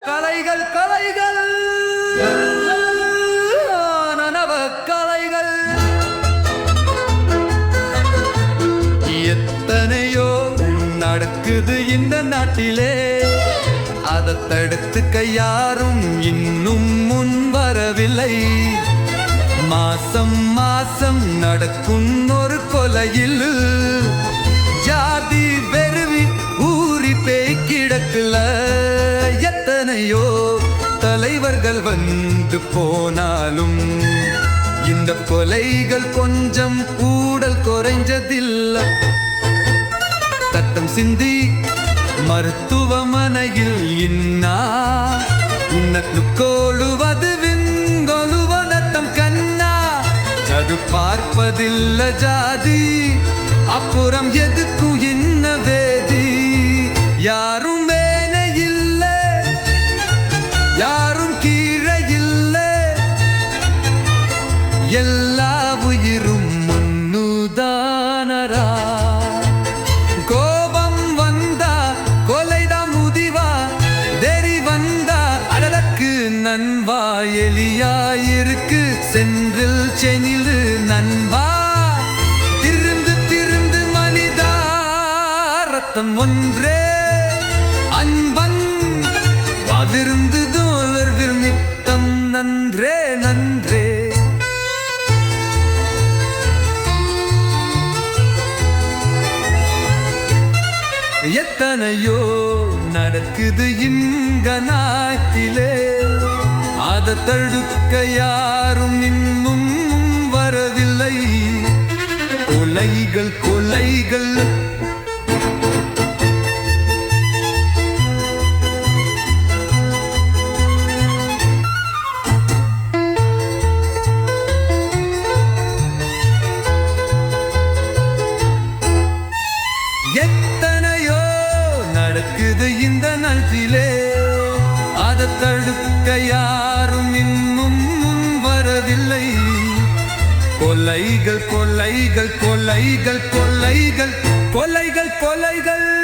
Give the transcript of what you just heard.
கலைகள் கலைகள். நனவ கலைகள். எத்தனையோ நடக்குது இந்த நாட்டிலே. அதை தடுத்துக்க யாரும் இன்னும் முன் வரவில்லை. மாசம் மாசம் நடக்கும் ஒரு கொலையில். எத்தனையோ தலைவர்கள் வந்து போனாலும் இந்த கொலைகள் கொஞ்சம் கூடல் குறைஞ்சதில்லை. தட்டம் சிந்தி மருத்துவமனையில் இன்னா? உன்னத்துக்கோழுவது விங்கொழுவதத்தம் கண்ணா? அது பார்ப்பதில்ல ஜாதி. அப்புறம் எதுக்கும் என்ன வேதி? யார் எல்லா உயிரும் முன்னுதானரா கோபம் வந்தா கொலைதான் முதிவா? தெரி வந்தா அடலக்கு நண்பா எலியாயிருக்கு. சென்றில் செனிலு நண்பா. திருந்து திருந்து மனிதா ரத்தம் ஒன்றே. அன்பன் அதிர்ந்து எத்தனையோ நடக்குது இங்க நாட்டிலே. அதை தடுக்க யாரும் இன்னும் வரவில்லை. கொலைகள் கொலைகள் எத்தனையோ நடக்குது இந்த நாட்டிலே அதை தடுக்க யாரும் இன்னும் முன் வரவில்லை. கொலைகள் கொலைகள் கொலைகள் கொலைகள் கொலைகள் கொலைகள்.